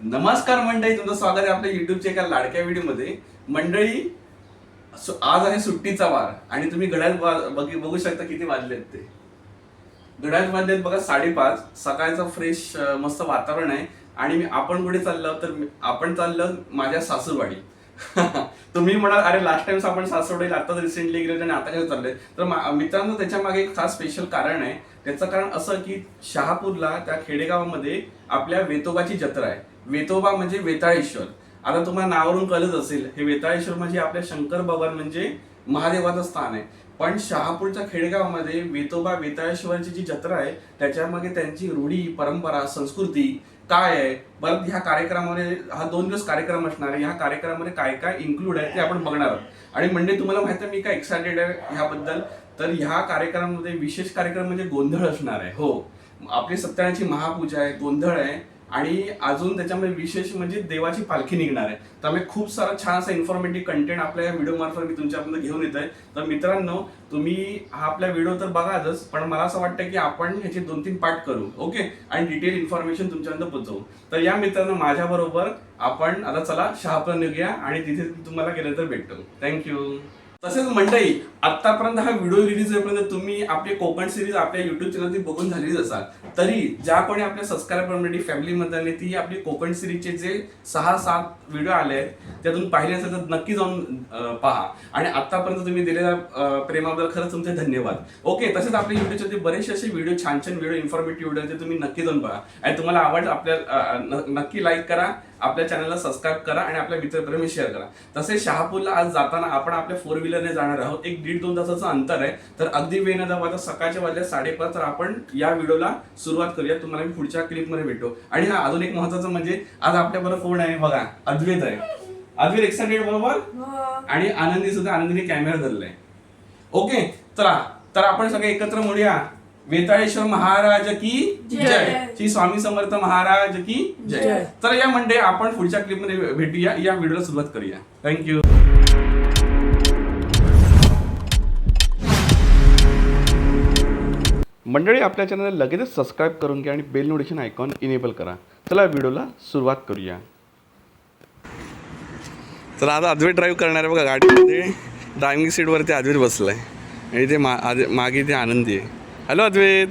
नमस्कार मंडळी तुमचं स्वागत आहे आपल्या युट्यूबच्या एका लाडक्या व्हिडिओमध्ये. मंडळी आज आहे सुट्टीचा वार आणि तुम्ही घड्याळ बघ- बघू शकता किती वाजलेत ते. घड्याळ वाजलेत बघा साडेपाच सकाळचं फ्रेश मस्त वातावरण आहे. आणि मी- आपण कुठे चाललो तर आपण चाललो माझ्या सासूरवाडी तुम्ही म्हणाल अरे लास्ट टाइम आपण सासवडे आता रिसेंटली गेले आणि आता काय चाललंय तर मित्रांनो त्याच्यामागे एक खास स्पेशल कारण आहे. त्याचं कारण असं की शहापूरला त्या खेडेगावामध्ये आपल्या वेतोबाची जत्रा आहे. वेतोबा म्हणजे वेताळेश्वर. आता तुम्हाला नावावरून कळत असेल हे वेताळेश्वर म्हणजे आपल्या शंकर भगवान म्हणजे महादेवाचं स्थान आहे. पण शहापूरच्या खेडेगावामध्ये वेतोबा वेताळेश्वरची जी जत्रा आहे त्याच्यामागे त्यांची रूढी परंपरा संस्कृती काय आहे? परत ह्या कार्यक्रमामध्ये हा दोन दिवस कार्यक्रम असणार आहे. ह्या कार्यक्रमामध्ये काय काय इन्क्लूड आहे ते आपण बघणार आहोत. आणि म्हणजे तुम्हाला माहिती आहे मी काय एक्सायटेड आहे ह्याबद्दल? तर ह्या कार्यक्रमामध्ये विशेष कार्यक्रम म्हणजे गोंधळ असणार आहे. हो. आपली सत्यनारायणची महापूजा आहे गोंधळ आहे. आणि अजून त्याच्यामध्ये विशेष म्हणजे देवाची पालखी निघणार आहे. त्यामुळे खूप सारा छान असा इन्फॉर्मेटिव्ह कंटेंट आपल्या या व्हिडिओ मार्फत मी तुमच्यापर्यंत घेऊन येत आहे तर मित्रांनो तुम्ही हा आपला व्हिडिओ तर बघाच पण मला असं वाटतं की आपण ह्याचे दोन तीन पार्ट करू ओके? आणि डिटेल इन्फॉर्मेशन तुमच्यापर्यंत पोहोचवू. तर या मित्रांनो माझ्याबरोबर आपण आता चला शहापूर निघूया आणि तिथे तुम्हाला गेल्यानंतर भेटतो. थँक्यू तसेच मंडळी आतापर्यंत हा व्हिडिओ रिलीज होईपर्यंत तुम्ही आपली कोकण सिरीज आपल्या युट्यूब चॅनलवरती बघून झालेलीच असाल. तरी ज्या कोणी आपल्या सबस्क्रायबर मंडळी फॅमिलीमध्ये ती आपली कोकण सिरीजचे जे सहा सात व्हिडिओ आले आहेत त्यातून पाहिले असेल तर नक्की जाऊन पहा. आणि आत्तापर्यंत तुम्ही दिलेल्या प्रेमाबद्दल खरंच तुमचे धन्यवाद. ओके तसेच आपल्या युट्यूबचे बरेचसे असे व्हिडिओ छान छान व्हिडिओ इन्फॉर्मेटिव्ह व्हिडिओ ते तुम्ही नक्की जाऊन पहा. आणि तुम्हाला आवड आपल्या नक्की लाईक करा. आपल्या चॅनलला सबस्क्राईब करा आणि आपल्या मित्रपर्यंत शेअर करा. तसेच शहापूरला आज जाताना आपण आपल्या फोर व्हीलरने जाणार आहोत. एक दीड दोन तासाचं अंतर आहे. तर अगदी वेळ न दाखवता सकाळच्या वाजल्या साडेपाच तर आपण या व्हिडिओला सुरुवात करूया तुम्हाला मी पुढच्या क्लिपमध्ये भेटतो. आणि हा अजून एक महत्वाचं म्हणजे आज आपल्याबरोबर कोण आहे? बघा अद्वैत आहे. अद्वैत एक्साइटेड बरोबर? हो. आणि आनंदी सुद्धा आनंदीने कॅमेरा धरलाय. ओके चला तर आपण सगळे एकत्र म्हणूया वेताळेश्वर महाराज की जय. श्री स्वामी समर्थ महाराज की जय. तर या मंडे आपण पुढच्या क्लिपमध्ये भेटूया. या व्हिडिओला सुरुवात करूया. थँक्यू मंडळी आपल्या चॅनलला लगेचच सबस्क्राईब करून घ्या आणि बेल नोटिफिकेशन आयकॉन इनेबल करा. चला व्हिडिओला सुरुवात करूया. तर आता अद्वैत ड्राईव्ह करणार आहे बघा गाडीमध्ये. ड्रायव्हिंग सीटवरती अद्वैत बसलाय. आणि ते मा मागे ते आनंदी आहे. हॅलो अद्वैत.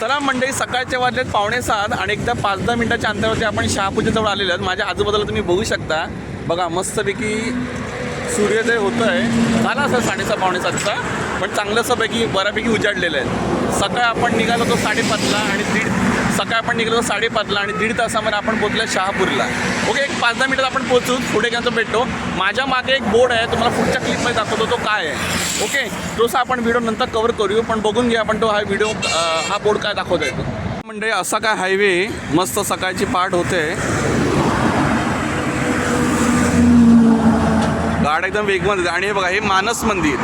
चला मंडळी सकाळच्या वाजलेत पावणे सात आणि एकदा पाच दहा मिनिटाच्या अंतरावरती आपण शहापूजेजवळ आलेलो आहोत. माझ्या आजूबाजूला तुम्ही बघू शकता. बघा मस्तपैकी सूर्योदय होतो आहे झाला असं साडेसहा पावणे सातचा पण चांगलंसंपैकी बऱ्यापैकी उजाडलेलं आहे. सकाळ आपण निघालो होतो साडेपाचला आणि दीड सकाळ आपण निघलो साडेपाचला आणि दीड तासामध्ये आपण पोहोचलो शहापूरला. ओके एक पाच दहा मिनिटात आपण पोहोचू पुढे गेलो भेटतो. माझ्या मागे एक बोर्ड आहे तुम्हाला पुढच्या क्लिपमध्ये दाखवतो तो काय आहे. ओके तोसा आपण व्हिडिओ नंतर कवर करू पण बघून घ्या आपण तो हा व्हिडिओ हा बोर्ड काय दाखवता आहे तो. म्हणजे असा काय हायवे मस्त सकाळची पाठ होते. गाड एकदम वेगवान होते आणि हे बघा हे मानस मंदिर.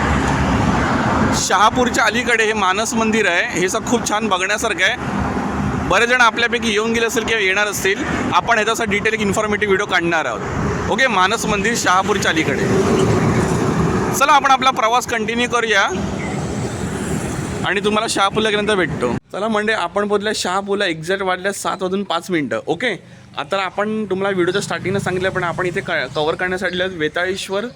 शहापूरच्या अलीकडे हे मानस मंदिर आहे. हे सग खूप छान बघण्यासारखं आहे. बरेच जण आपल्यापैकी येऊन गेले असेल किंवा येणार असतील आपण ह्याचा डिटेल एक इन्फॉर्मेटिव्ह व्हिडिओ काढणार आहोत. ओके मानस मंदिर शहापूरच्या अलीकडे. चला आपण आपला प्रवास कंटिन्यू करूया. आणि तुम्हाला शहापूरला गेल्यानंतर भेटतो. चला म्हणजे आपण बोलल्या शहापूरला एक्झॅक्ट वाजल्या सात वाजून पाच मिनटं. ओके आता आपण तुम्हाला व्हिडिओच्या स्टार्टिंगला सांगितलं पण आपण इथे क कवर करण्यासाठी वेताळेश्वर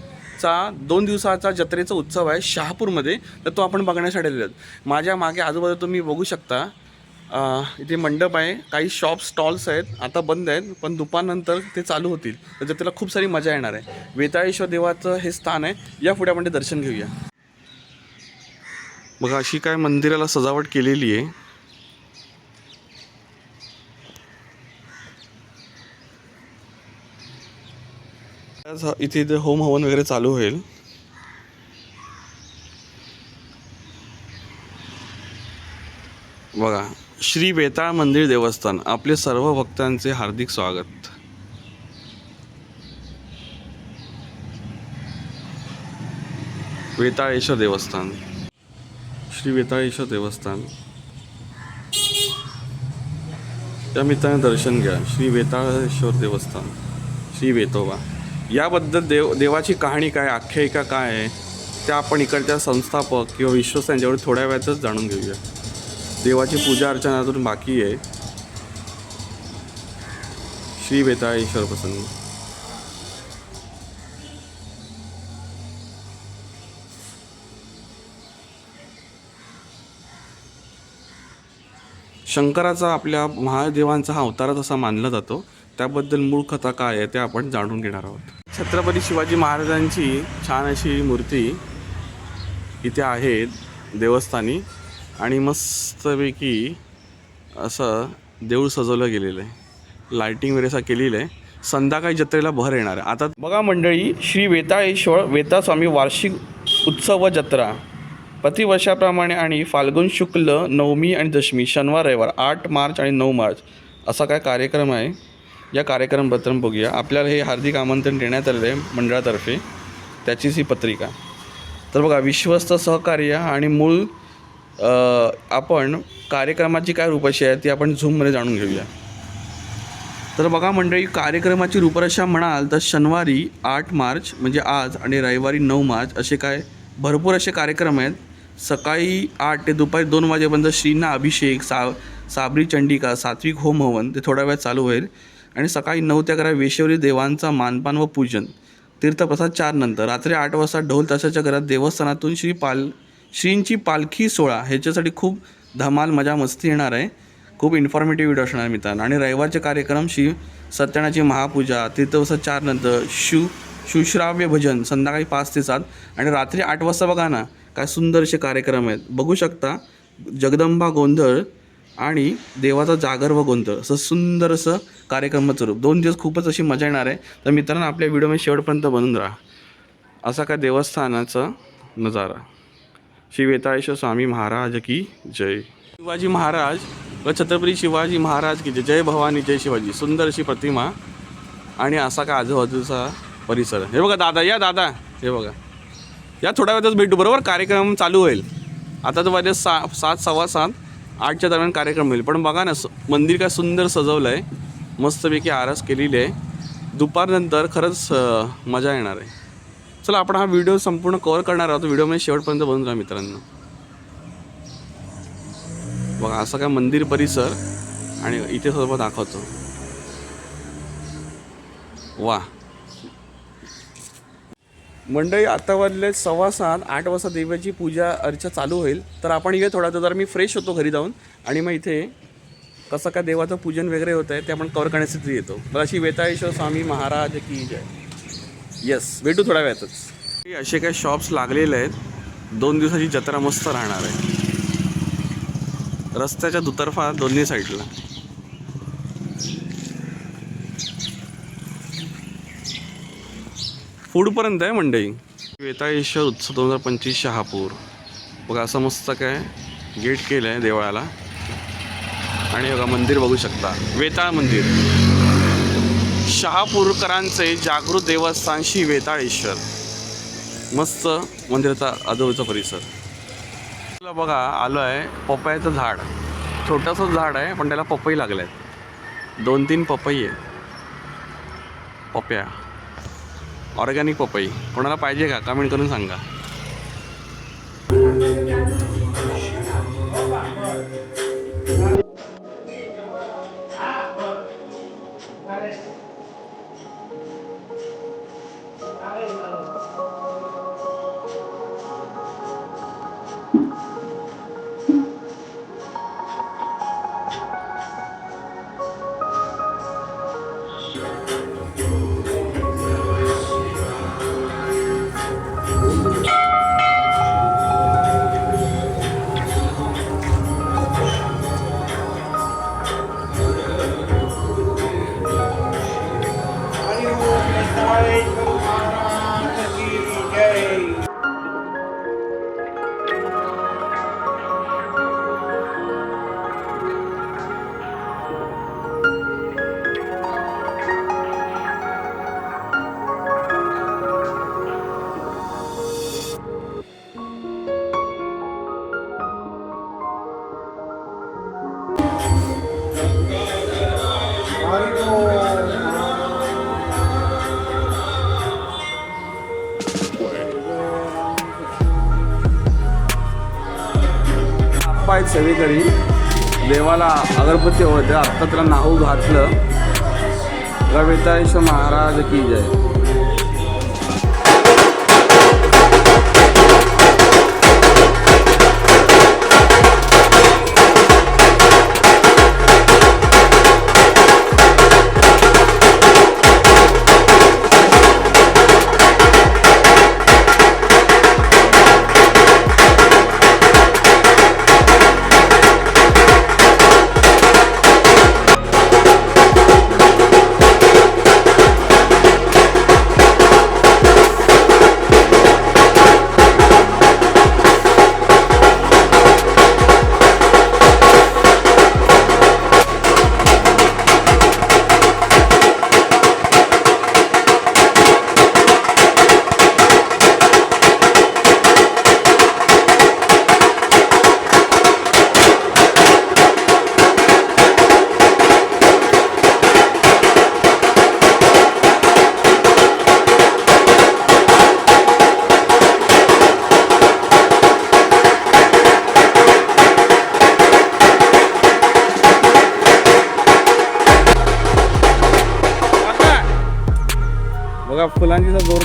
चा दोन दिवसाचा जत्रेचा उत्सव आहे शहापूरमध्ये. तर तो आपण बघण्यासाठी आलेलो माझ्या मागे आजूबाजूला तुम्ही बघू शकता. इथे मंडप आहे. काही शॉप स्टॉल्स आहेत. आता बंद आहेत पण दुपारनंतर ते चालू होतील. तर त्याला खूप सारी मजा येणार आहे. वेताळेश्वर देवाचं हे स्थान आहे. या पुढे आपण ते दर्शन घेऊया. बघा अशी काय मंदिराला सजावट केलेली आहे. इथे इथे होम हवन वगैरे चालू होईल. बघा श्री वेताळ मंदिर देवस्थान. आपले सर्व भक्तांचे हार्दिक स्वागत. वेताळेश्वर देवस्थान. श्री वेताळेश्वर देवस्थान. त्या मित्राने दर्शन घ्या. श्री वेताळेश्वर देवस्थान. श्री वेतोबा. याबद्दल देव देवाची कहाणी काय आख्यायिका काय आहे त्या आपण इकडच्या संस्थापक किंवा विश्वस्त यांच्यावर थोड्या वेळातच जाणून घेऊया. देवाची पूजा अर्चना अजून बाकी आहे. श्री वेताळेश्वर प्रसन्न. शंकराचा आपल्या महादेवांचा हा अवतारच असा मानला जातो. त्याबद्दल मूळ कथा काय आहे ते आपण जाणून घेणार आहोत. छत्रपती शिवाजी महाराजांची छान अशी मूर्ती इथे आहे देवस्थानी. आणि मस्तपैकी असं देऊळ सजवलं गेलेलं आहे. लायटिंग वगैरे असं केलेलं आहे. संध्याकाळी जत्रेला भर येणार आहे. आता बघा मंडळी श्री वेताळेश्वर वेतास्वामी वार्षिक उत्सव व जत्रा. प्रतिवर्षाप्रमाणे आणि फाल्गुन शुक्ल नवमी आणि दशमी शनिवार रविवार आठ मार्च आणि नऊ मार्च असा काय कार्यक्रम आहे? या कार्यक्रमबद्दल बघूया. आपल्याला हे हार्दिक आमंत्रण देण्यात आलेलं आहे मंडळातर्फे. त्याचीच ही पत्रिका. तर बघा विश्वस्त सहकार्य आणि मूळ आपण कार्यक्रमाची काय रूपरेषा आहे ती आपण झूममध्ये जाणून घेऊया. तर बघा मंडळी कार्यक्रमाची रूपरेषा म्हणाल तर शनिवारी आठ मार्च म्हणजे आज आणि रविवारी नऊ मार्च असे काय भरपूर असे कार्यक्रम आहेत. सकाळी आठ ते दुपारी दोन वाजेपर्यंत श्रीना अभिषेक सा साबरी चंडिका सात्विक होम हवन ते थोड्या वेळात चालू होईल. आणि सकाळी नऊ ते अकरा वेशवरी देवांचा मानपान व पूजन तीर्थप्रसाद चार नंतर. रात्री आठ वाजता ढोल ताशाच्या घरात देवस्थानातून श्री पाल श्रींची पालखी सोहळा ह्याच्यासाठी खूप धमाल मजा मस्ती येणार आहे. खूप इन्फॉर्मेटिव्ह व्हिडिओ असणार मित्रांनो. आणि रविवारचे कार्यक्रम श्री सत्यनाची महापूजा तीर्थप्रसाद चार नंतर शिव शिवश्राव्य भजन संध्याकाळी पाच ते सात आणि रात्री आठ वाजता बघा ना काय सुंदर असे कार्यक्रम आहेत. बघू शकता जगदंबा गोंधळ आणि देवाचा जागर व गोंधळ असं सुंदर असं कार्यक्रमाचं रूप दोन दिवस खूपच अशी मजा येणार आहे. तर मित्रांनो आपल्या व्हिडिओमध्ये शेवटपर्यंत बनून राहा. असा काय देवस्थानाचा नजारा. श्री वेताळेश्वर स्वामी महाराज की जय। शिवाजी महाराज व छत्रपती शिवाजी महाराज की जय। जय भवानी जय शिवाजी. सुंदर अशी प्रतिमा आणि असा काय आजूबाजूचा परिसर. हे बघा दादा या दादा. हे बघा. या थोड्या वेळातच भेटू बरोबर? कार्यक्रम चालू होईल. आता तर वाजे सा सात सव्वा सात आठच्या दरम्यान कार्यक्रम होईल. पण बघा ना स- मंदिर काय सुंदर सजवलं आहे मस्तपैकी आरस केलेली आहे. दुपारनंतर खरंच मजा येणार आहे. चला आपण हा व्हिडिओ संपूर्ण कवर करणार आहोत. व्हिडिओमध्ये शेवटपर्यंत बनून जा मित्रांनो. बघा असं काय मंदिर परिसर आणि इथे सर्व दाखवतो. वा. मंडळी आता वाजले सव्वा सात आठ वाजता देवाची पूजा अर्चा चालू होईल. तर आपण इथे थोडा जर मी फ्रेश होतो घरी जाऊन आणि मग इथे कसं काय देवाचं पूजन वगैरे होत आहे ते आपण कवर करण्यासाठी येतो. तर अशी वेताळेश्वर स्वामी महाराज की जय. येस भेटू थोड्या वेळातच. असे काही शॉप्स लागलेले आहेत. दोन दिवसाची जत्रा मस्त राहणार आहे. रस्त्याच्या दुतर्फा दोन्ही साईडला फूडपर्यंत आहे मंडई. वेताळेश्वर उत्सव दोन हजार पंचवीस शहापूर. बघा असं मस्त काय गेट केलं आहे देवळाला. आणि बघा मंदिर बघू शकता. वेताळ मंदिर. शहापूरकरांचे जागृत देवस्थान श्री वेताळेश्वर. मस्त मंदिराचा आजूबाजूचा परिसर. तुला बघा आलो आहे पपयाचं झाड. छोटंसं झाड आहे पण त्याला पपई लागले आहेत दोन तीन पपई आहे. पप्या. ऑर्गॅनिक पपई. कोणाला पाहिजे का? कमेंट करून सांगा. आप्पा आहेत सगळीकडे देवाला अगरबत्ती होते आत्ता त्याला नाहू घातलं. गविताईश महाराज की जय.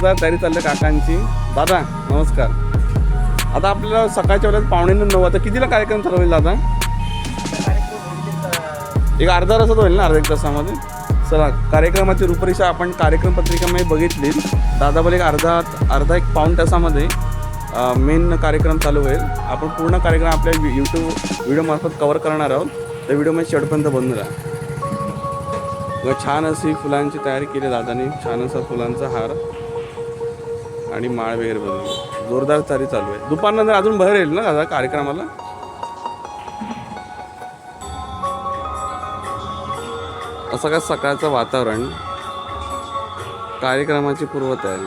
जोरदार तयारी चालली काकांची. दादा नमस्कार. आता आपल्याला सकाळच्या वेळेला पावणे नऊ आता कितीला कार्यक्रम चालू होईल दादा? एक अर्धा तासात होईल ना अर्धा एक तासामध्ये? चला कार्यक्रमाची रूपरेषा आपण कार्यक्रम पत्रिकामध्ये बघितली. दादा बोल एक अर्धा अर्धा एक पाऊण तासामध्ये मेन कार्यक्रम चालू होईल. आपण पूर्ण कार्यक्रम आपल्या यूट्यूब व्हिडिओमार्फत कवर करणार आहोत. त्या व्हिडिओमध्ये शेवटपर्यंत बनून राहा. व छान अशी फुलांची तयारी केली दादानी. छान असा फुलांचा हार. आणि माळ वगैरे बनवली जोरदार तयारी चालू आहे. दुपारनंतर अजून बाहेर येईल ना दादा कार्यक्रमाला? असं काय सकाळचं वातावरण कार्यक्रमाची पूर्वतयारी.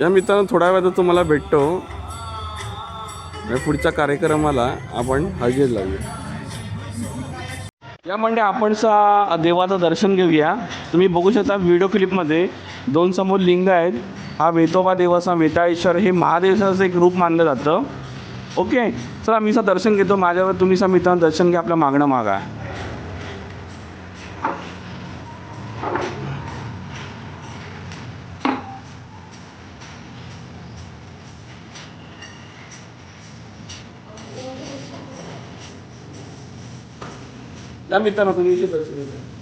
या मित्रांनो थोड्या वेळात तुम्हाला भेटतो. पुढच्या कार्यक्रमाला आपण हजेर लावूया. या म्हणजे आपण सा देवाचं दर्शन घेऊया. तुम्ही बघू शकता व्हिडिओ क्लिपमध्ये दोन समोर लिंग आहेत. हा वेतोबा देवाचा वेताळेश्वर हे महादेवाचं एक रूप मानलं जातं. ओके चला मी सा दर्शन घेतो. माझ्यावर तुम्ही सा मित्रांनो दर्शन घ्या आपलं मागणं मागा. या मित्रांनो तुम्ही इथे दर्शन घ्या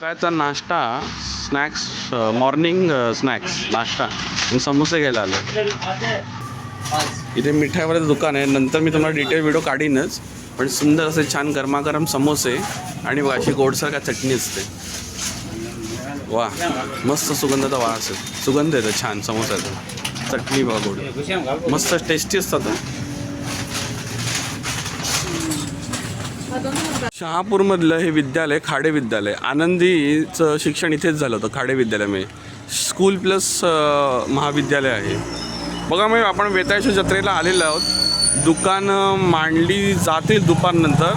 सकाळचा नाश्ता स्नॅक्स मॉर्निंग स्नॅक्स नाश्ता. मी समोसे घ्यायला आलो इथे मिठाईवाल्याचं दुकान आहे. नंतर मी तुम्हाला डिटेल व्हिडिओ काढीनच. पण सुंदर असे छान गरमागरम समोसे आणि अशी गोडसर का चटणी असते. वा मस्त सुगंधाचा वास आहे. सुगंध येतो छान समोसाचा चटणी बघा गोड. मस्त टेस्टी असतात हं. शहापूरमधलं हे विद्यालय खाडे विद्यालय. आनंदीचं शिक्षण इथेच झालं होतं खाडे विद्यालयामध्ये. स्कूल प्लस महाविद्यालय आहे. बघा मग आपण वेताळेश्वर जत्रेला आलेलो आहोत. दुकानं मांडली जातील दुपारनंतर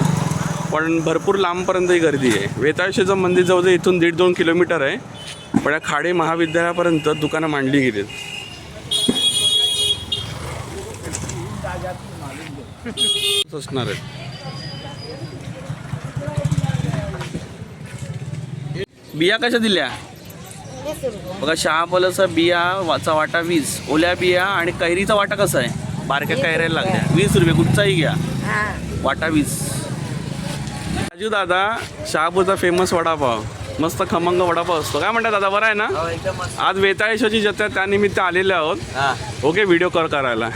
पण भरपूर लांबपर्यंत ही गर्दी आहे. वेताळशेचं मंदिर जवळजवळ इथून दीड दोन किलोमीटर आहे. पण या खाडे महाविद्यालयापर्यंत दुकानं मांडली गेलीत. असणार आहेत. बिया कशा दिल्या? बघा शहापलाचा बिया वाचा वाटा वीस ओल्या बिया आणि कैरीचा वाटा कसा आहे? बारक्या कैऱ्याला लागल्या. वीस रुपये कुठचाही घ्या. हा. वाटा वीस. राजू दादा शहापूरचा फेमस वडापाव. मस्त खमंग वडापाव असतो. काय म्हणतात दादा बरं आहे ना? हो आज वेताळेश्वरची जत्रा त्यानिमित्त आलेले आहोत. ओके व्हिडिओ कॉल करायला.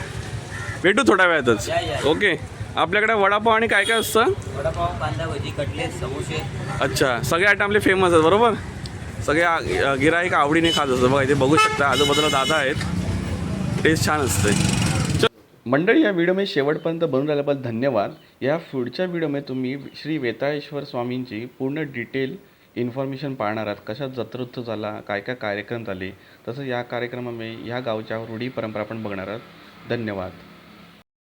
भेटू थोड्या वेळातच. या, या. ओके. आपल्याकडे वडापाव आणि काय काय असतं? वडापाव कांदा भजी कटलेट समोसे. अच्छा सगळे आयटम आपले फेमस आहेत बरोबर? सगळे गिराईक आवडीने खात असतं बघा इथे बघू शकता आजूबाजूला दादा आहेत. टेस्ट छान असते. चल. मंडळी या व्हिडिओमध्ये शेवटपर्यंत बनून राहिल्याबद्दल धन्यवाद. या पुढच्या व्हिडिओमध्ये तुम्ही श्री वेताळेश्वर स्वामींची पूर्ण डिटेल इन्फॉर्मेशन पाहणार आहात. कशा जत्रोत्सव झाला काय काय कार्यक्रम झाले. तसंच या कार्यक्रमामध्ये ह्या गावच्या रूढी परंपरा पण बघणार आहात. धन्यवाद.